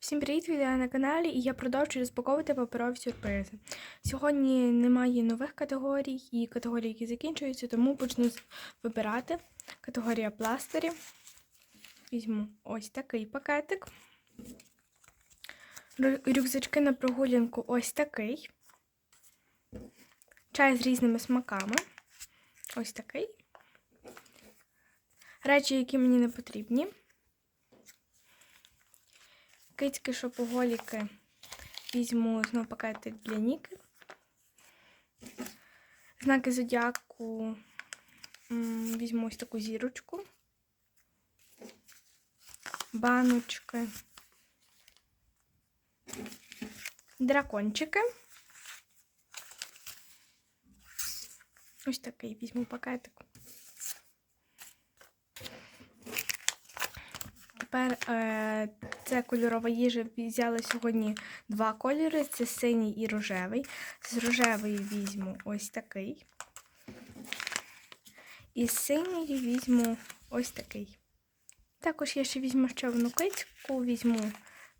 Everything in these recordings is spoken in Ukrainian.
Всім привіт, вітаю на каналі, і я продовжую розпаковувати паперові сюрпризи. Сьогодні немає нових категорій і категорії, які закінчуються, тому почну вибирати. Категорія пластирі. Візьму ось такий пакетик. Рюкзачки на прогулянку ось такий. Чай з різними смаками. Ось такий. Речі, які мені не потрібні. Кицьки шопоголіки візьму знову пакетик для Ніки. Знаки зодіаку візьму ось таку зірочку. Баночки. Дракончики. Ось такий візьму пакетик. Тепер е, це кольорова їжа. Взяла сьогодні два кольори: це синій і рожевий. З рожевий візьму ось такий. І з синій візьму ось такий. Також я ще візьму ще одну кицьку, візьму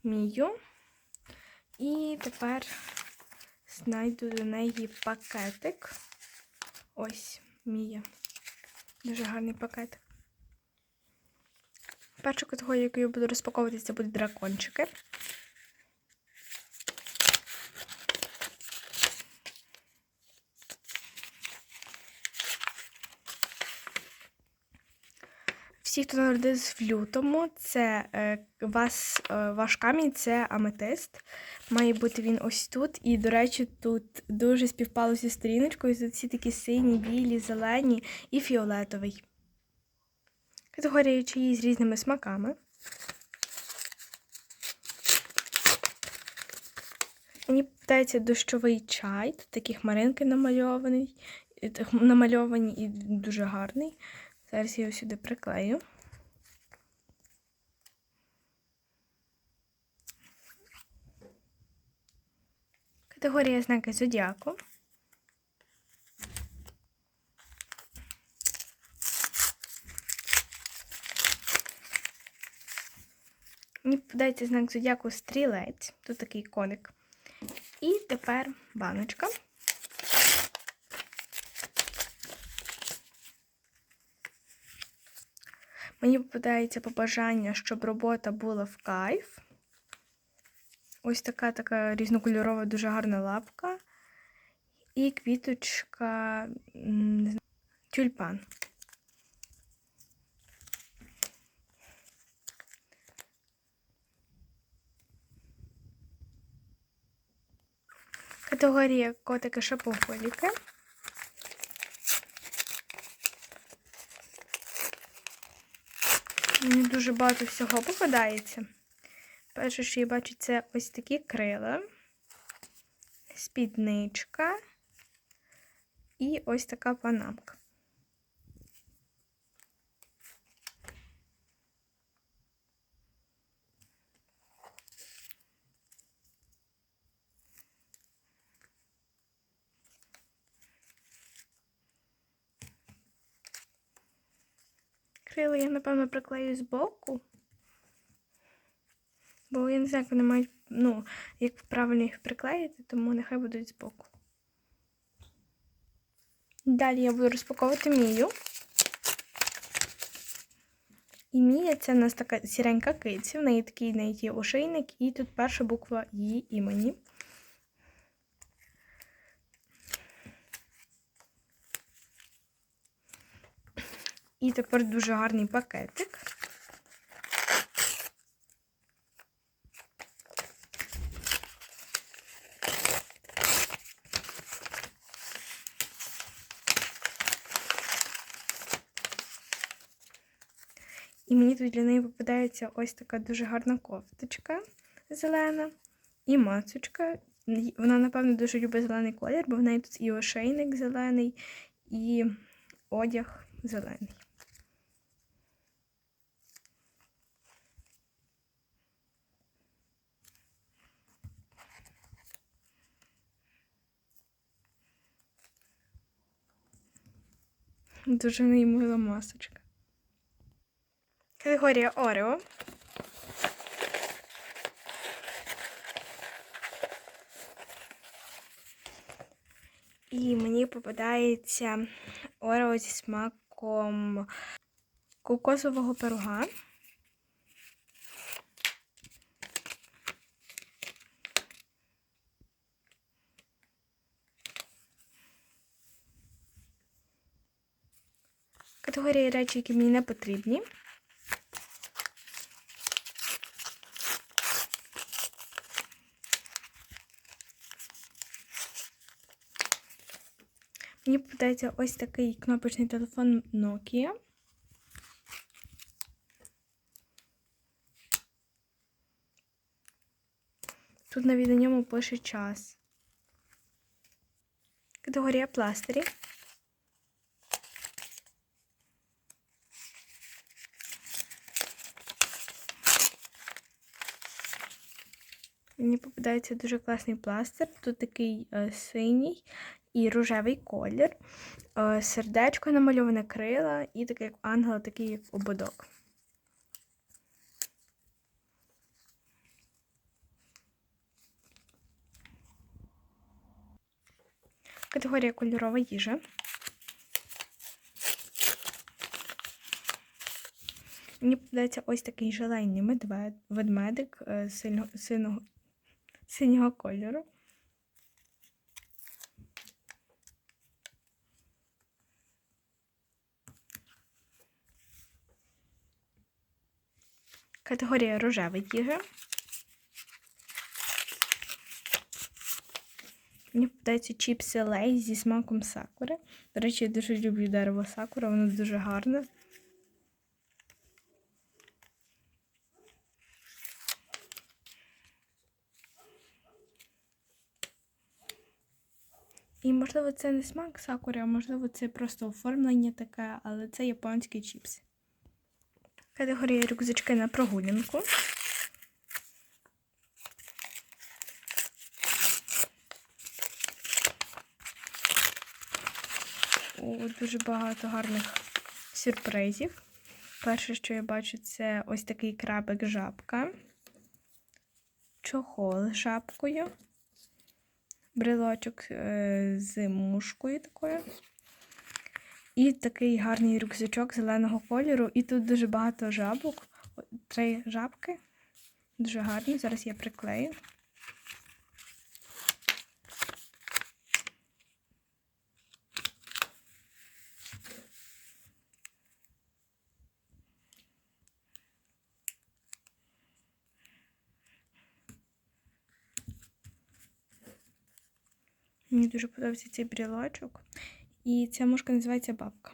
мію. І тепер знайду до неї пакетик. Ось мія. Дуже гарний пакетик. Перша категорія, яку я буду розпаковувати, це будуть дракончики. Всі, хто народився в лютому, це е, вас, е, ваш камінь це аметист. Має бути він ось тут. І, до речі, тут дуже співпало зі сторіночкою. Тут всі такі сині, білі, зелені і фіолетовий. Категорія чаї з різними смаками. Мені попадається дощовий чай. Тут такі хмаринки хм- намальовані і дуже гарний. Зараз я його сюди приклею. Категорія знаки зодіаку. Мені попадається знак зодіаку стрілець. Тут такий коник. І тепер баночка. Мені попадається побажання, щоб робота була в кайф. Ось така така різнокольорова, дуже гарна лапка. І квіточка тюльпан. Категорія котики шапоголіки. Мені дуже багато всього попадається. Перше, що я бачу, це ось такі крила, спідничка і ось така панамка. Крила я, напевно, приклею збоку. Бо я не знаю, як вони мають, ну, як правильно їх приклеїти, тому нехай будуть збоку. Далі я буду розпаковувати Мію. І Мія це у нас така сіренька киця, в неї такий в неї ошейник, і тут перша буква її імені. І тепер дуже гарний пакетик. І мені тут для неї попадається ось така дуже гарна кофточка зелена і мацочка. Вона, напевно, дуже любить зелений колір, бо в неї тут і ошейник зелений, і одяг зелений. Дуже неймила масочка. Категорія Орео. І мені попадається Орео зі смаком кокосового пирога. Категорії речі, які мені не потрібні. Мені попадається ось такий кнопочний телефон Nokia. Тут навіть на ньому пише час. Категорія пластирі. Мені попадається дуже класний пластир. Тут такий е, синій і рожевий колір, е, сердечко намальоване крила і таке як ангела, такий як ободок. Категорія кольорова їжа. Мені попадається ось такий желейний медвед, ведмедик е, сильно, синього, синього кольору. Категорія рожева їжа. Мені попадаються чіпси лей зі смаком сакури. До речі, я дуже люблю дерево сакура, воно дуже гарне. І, можливо, це не смак сакури, а можливо, це просто оформлення таке, але це японські чіпси. Категорія рюкзачки на прогулянку. Дуже багато гарних сюрпризів. Перше, що я бачу, це ось такий крабик жабка, чохол з жабкою, брелочок е, з мушкою такою. І такий гарний рюкзачок зеленого кольору. І тут дуже багато жабок. Три жабки. Дуже гарні. Зараз я приклею. Мені дуже подобається цей брілочок. І ця мушка називається бабка.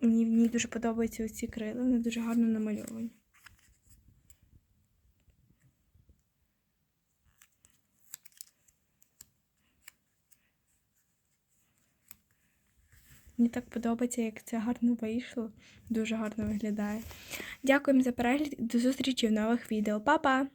Мені в ній дуже подобаються оці крила, вони дуже гарно намальовані. Мені так подобається, як це гарно вийшло. Дуже гарно виглядає. Дякуємо за перегляд і до зустрічі в нових відео. Па-па!